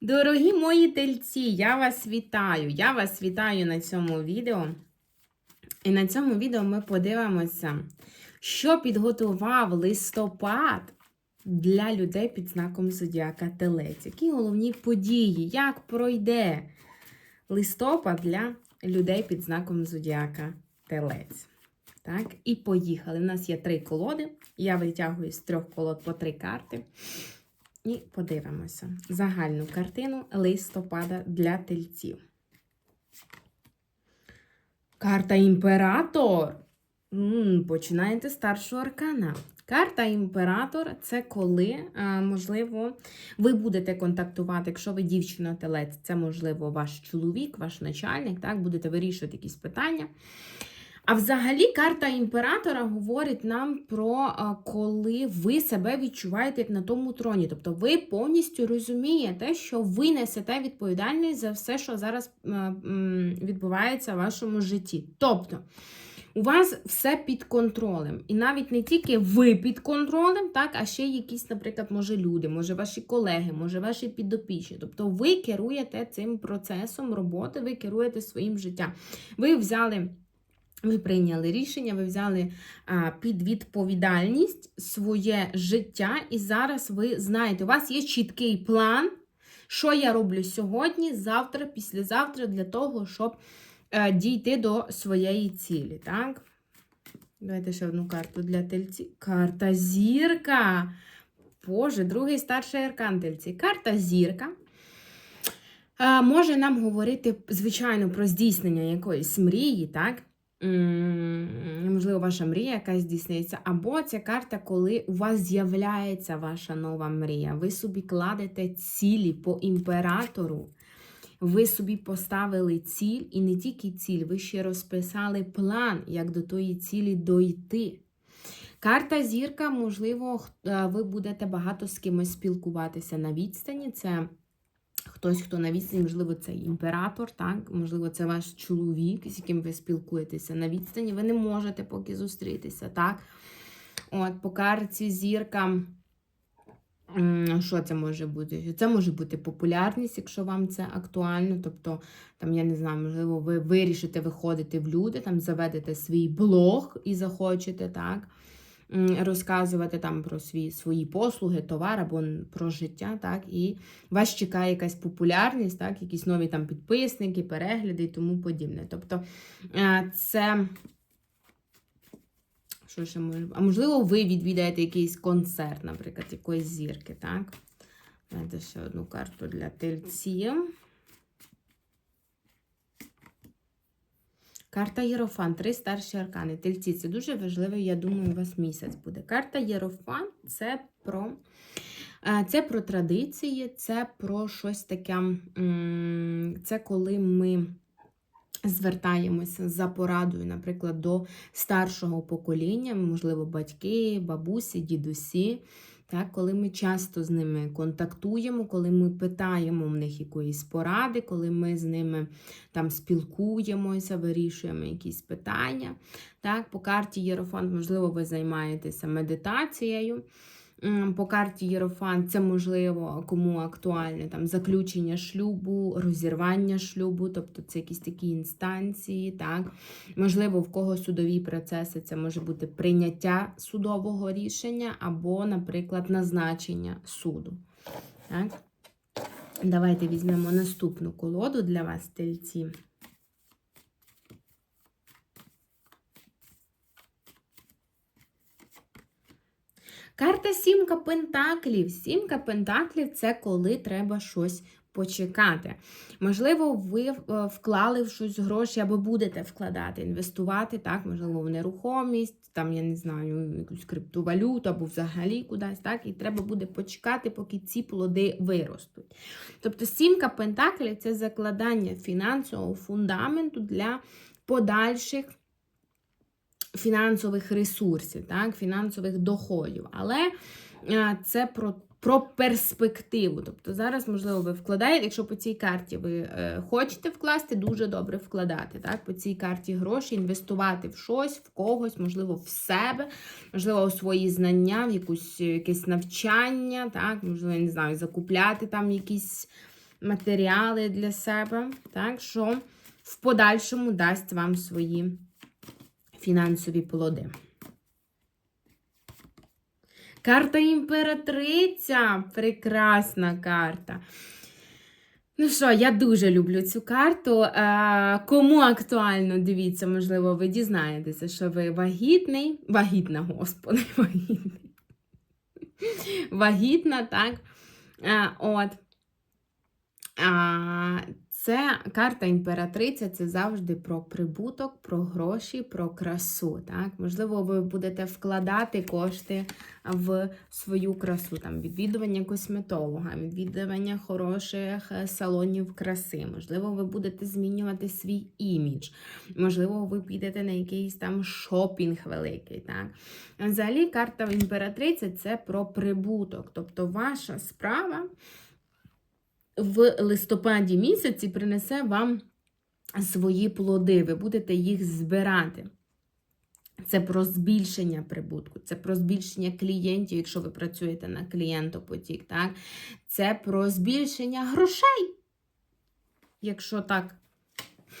Дорогі мої тельці, я вас вітаю. Я вас вітаю на цьому відео. І на цьому відео ми подивимося, що підготував листопад для людей під знаком Зодіака Телець. Які головні події, як пройде листопад для людей під знаком Зодіака Телець. Так, і поїхали. У нас є три колоди. Я витягую з трьох колод по три карти. І подивимося загальну картину листопада для тельців. Карта Імператор. М, Починаєте з старшого аркана. Карта Імператор це коли, можливо, ви будете контактувати, якщо ви дівчина-телець, це, можливо, ваш чоловік, ваш начальник, так, будете вирішувати якісь питання. А взагалі карта імператора говорить нам про коли ви себе відчуваєте як на тому троні. Тобто ви повністю розумієте, що ви несете відповідальність за все, що зараз відбувається в вашому житті. Тобто. У вас все під контролем. І навіть не тільки ви під контролем, так, а ще якісь, наприклад, може люди, може ваші колеги, може ваші підопічні. Тобто ви керуєте цим процесом роботи, ви керуєте своїм життям. Ви взяли. Ви прийняли рішення, ви взяли під відповідальність своє життя, і зараз ви знаєте, у вас є чіткий план, що я роблю сьогодні, завтра, післязавтра, для того, щоб е, дійти до своєї цілі. Так? Давайте ще одну карту для тельці. Карта зірка. Боже, другий старший аркан тельці. Карта зірка. Е, може нам говорити, звичайно, про здійснення якоїсь мрії, так? Можливо, ваша мрія якась здійсниться. Або ця карта, коли у вас з'являється ваша нова мрія. Ви собі кладете цілі по імператору. Ви собі поставили ціль, і не тільки ціль, ви ще розписали план, як до тої цілі дойти. Карта зірка, можливо, е, ви будете багато з кимось спілкуватися на відстані. Це хтось, хто на відстані, можливо, це імператор, так? можливо, це ваш чоловік, з яким ви спілкуєтеся на відстані. Ви не можете поки зустрітися. так? От, По карті зірка. Що це може бути? Це може бути популярність, якщо вам це актуально. Тобто, там, я не знаю, можливо, ви вирішите виходити в люди, там заведете свій блог і захочете, так? Розказувати там про свої, свої послуги, товар або про життя, так, і вас чекає якась популярність, так, якісь нові там підписники, перегляди і тому подібне. Тобто е, це. Що ще може? А можливо, ви відвідаєте якийсь концерт, наприклад, якоїсь зірки, так? Давайте ще одну карту для тельців. Карта Єрофан, три старші аркани. Тельці, це дуже важливий, я думаю, у вас місяць буде. Карта Єрофан це про. е, Це про традиції, це про щось таке. Це коли ми звертаємося за порадою, наприклад, до старшого покоління, можливо, батьки, бабусі, дідусі. Так, коли ми часто з ними контактуємо, коли ми питаємо в них якоїсь поради, коли ми з ними там спілкуємося, вирішуємо якісь питання. Так, По карті Єрофант, можливо, ви займаєтеся медитацією. По карті Єрофант це можливо кому актуальне там заключення шлюбу, розірвання шлюбу, тобто це якісь такі інстанції, так. Можливо, в кого судові процеси це може бути прийняття судового рішення або, наприклад, назначення суду. Так. Давайте візьмемо наступну колоду для вас, тельці. Карта сімка пентаклів. Сімка пентаклів це коли треба щось почекати. Можливо, ви е, вклали в щось гроші або будете вкладати, інвестувати, так, можливо, в нерухомість, там, я не знаю, якусь криптовалюту або взагалі кудись, так, і треба буде почекати, поки ці плоди виростуть. Тобто сімка пентаклів це закладання фінансового фундаменту для подальших фінансових ресурсів, так, фінансових доходів. Але е, це про, про перспективу. Тобто зараз, можливо, ви вкладаєте, якщо по цій карті ви е, хочете вкласти, дуже добре вкладати. Так, По цій карті гроші, інвестувати в щось, в когось, можливо, в себе, можливо, у свої знання, в якусь, якесь навчання, так, можливо, я не знаю, закупляти там якісь матеріали для себе, так, що в подальшому дасть вам свої фінансові плоди. Карта імператриця. Прекрасна карта. Ну що, я дуже люблю цю карту. Е, Кому актуально, дивіться, можливо, ви дізнаєтеся, що ви вагітний. Вагітна, господи, вагітний. Вагітна, так. Е, от. Це карта імператриця, це завжди про прибуток, про гроші, про красу. Так? Можливо, ви будете вкладати кошти в свою красу, там, відвідування косметолога, відвідування хороших е, салонів краси. Можливо, ви будете змінювати свій імідж. Можливо, ви підете на якийсь там шопінг великий. Так? Взагалі, карта імператриця це про прибуток. Тобто ваша справа в листопаді місяці принесе вам свої плоди, ви будете їх збирати. Це про збільшення прибутку, це про збільшення клієнтів, якщо ви працюєте на клієнтопотік. Так? Це про збільшення грошей. Якщо так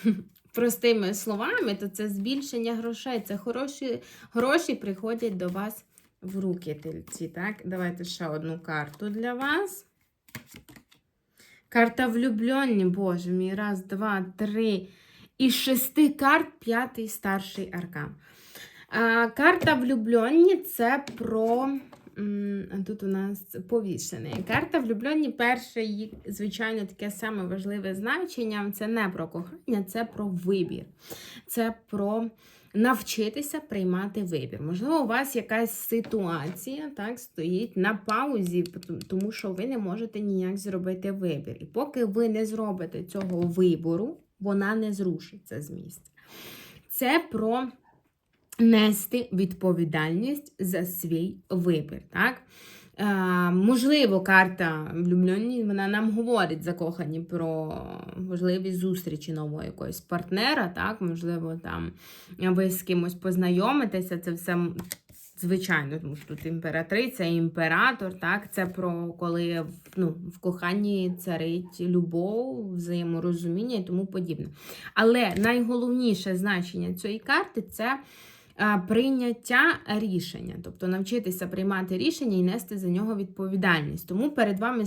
простими словами, то це збільшення грошей. Це хороші гроші приходять до вас в руки тельці. Так? Давайте ще одну карту для вас. Карта влюблені, боже мій, раз, два, три. І шести карт п'ятий старший аркан. А, Карта влюблені це про. Тут у нас повішений. Карта влюблені, перше, звичайно, таке саме важливе значення. Це не про кохання, це про вибір. Це про навчитися приймати вибір. Можливо, у вас якась ситуація так, стоїть на паузі, тому що ви не можете ніяк зробити вибір. І поки ви не зробите цього вибору, вона не зрушиться з місця. Це про нести відповідальність за свій вибір. так? Е, можливо, карта влюблені, вона нам говорить закохані про можливість зустрічі нового якогось партнера, так, можливо, там ви з кимось познайомитеся, це все. Звичайно, тому що тут імператриця, імператор, так, це про коли ну, в коханні царить любов, взаєморозуміння і тому подібне. Але найголовніше значення цієї карти це прийняття рішення, тобто навчитися приймати рішення і нести за нього відповідальність. Тому перед вами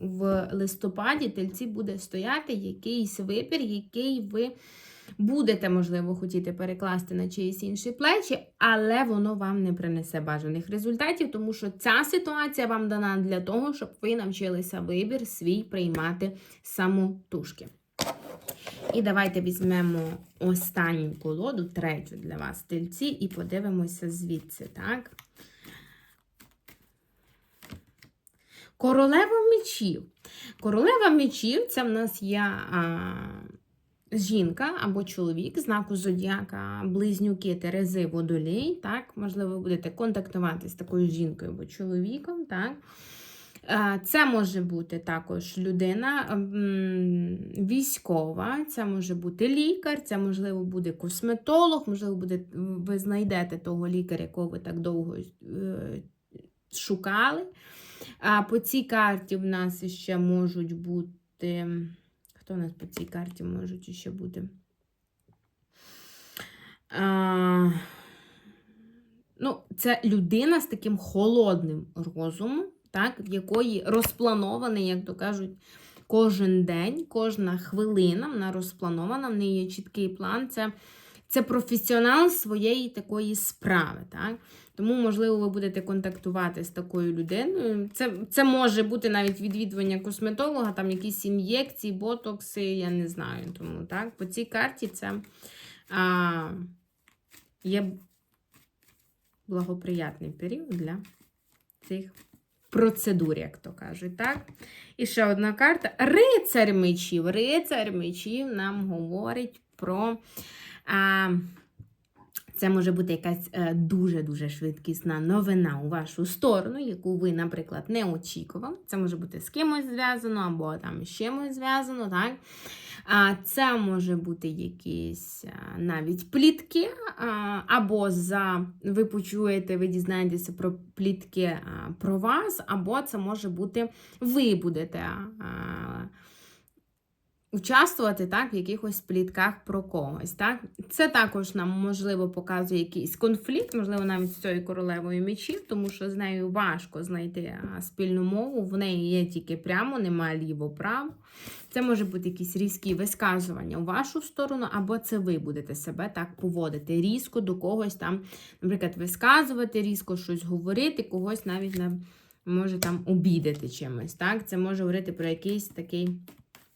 в листопаді тельці буде стояти якийсь вибір, який ви будете, можливо, хотіти перекласти на чиїсь інші плечі, але воно вам не принесе бажаних результатів, тому що ця ситуація вам дана для того, щоб ви навчилися вибір свій приймати самотужки. І давайте візьмемо останню колоду, третю для вас тельці, і подивимося звідси, так? Королева мечів. Королева мечів це в нас є а, жінка або чоловік, знаку зодіака, близнюки Терези Водолій. так? Можливо, ви будете контактувати з такою жінкою або чоловіком. так? Це може бути також людина військова, це може бути лікар, це, можливо, буде косметолог, можливо, буде, ви знайдете того лікаря, якого ви так довго е, шукали. А по цій карті в нас ще можуть бути. Хто у нас по цій карті можуть ще бути? А, ну, Це людина з таким холодним розумом так, в якої розпланований, як то кажуть, кожен день, кожна хвилина вона розпланована, в неї є чіткий план. Це це професіонал своєї такої справи. Так? Тому, можливо, ви будете контактувати з такою людиною. Це це може бути навіть відвідування косметолога, там якісь ін'єкції, ботокси, я не знаю. Тому так, по цій карті це а, є благоприятний період для цих процедур, як то кажуть. так? І ще одна карта. Рицар мечів. Рицар мечів нам говорить про. А, це може бути якась дуже-дуже швидкісна новина у вашу сторону, яку ви, наприклад, не очікували. Це може бути з кимось зв'язано, або там з чимось зв'язано. так? А Це може бути якісь навіть плітки, або за ви почуєте, ви дізнаєтеся про плітки про вас, або це може бути ви будете участвувати так, в якихось плітках про когось. Так? Це також нам, можливо, показує якийсь конфлікт, можливо, навіть з цією королевою мечів, тому що з нею важко знайти спільну мову. В неї є тільки прямо, немає ліво-право. Це може бути якісь різкі висказування у вашу сторону, або це ви будете себе так поводити. Різко до когось там, наприклад, висказувати, різко щось говорити, когось навіть не може там обідати чимось. Так? Це може говорити про якийсь такий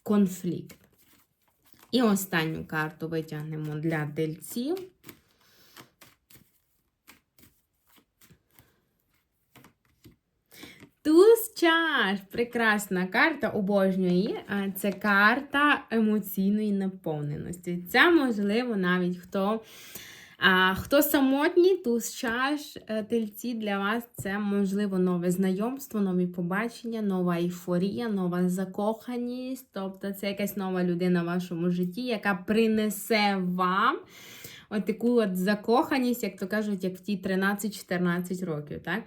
конфлікт. І останню карту витягнемо для тельців. Туз чаш! Прекрасна карта, обожнюю її. Це карта емоційної наповненості. Це, можливо, навіть хто. А хто самотній, туз чаш, е, тельці для вас це можливо нове знайомство, нові побачення, нова ейфорія, нова закоханість. Тобто це якась нова людина в вашому житті, яка принесе вам от таку от закоханість, як то кажуть, як в ті 13-14 років. Так?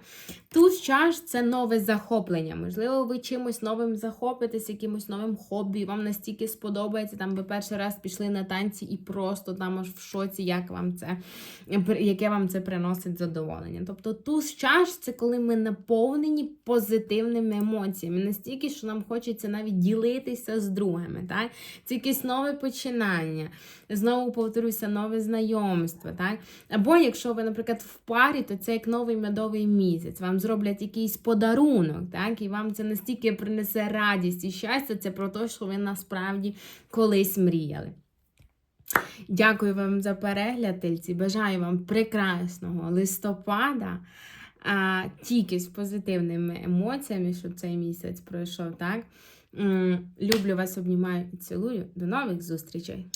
Туз чаш це нове захоплення. Можливо, ви чимось новим захопитесь, якимось новим хобі, вам настільки сподобається, там ви перший раз пішли на танці і просто там аж в шоці, як вам це, яке вам це приносить задоволення. Тобто туз чаш це коли ми наповнені позитивними емоціями. Настільки, що нам хочеться навіть ділитися з другими. Так? Це якесь нове починання. Знову повторюся, нове знайомство. Так? Або якщо ви, наприклад, в парі, то це як новий медовий місяць. Вам зроблять якийсь подарунок, так? і вам це настільки принесе радість і щастя, це про те, що ви насправді колись мріяли. Дякую вам за перегляд, тельці. Бажаю вам прекрасного листопада, а, тільки з позитивними емоціями, щоб цей місяць пройшов. так? Люблю вас, обнімаю і цілую. До нових зустрічей!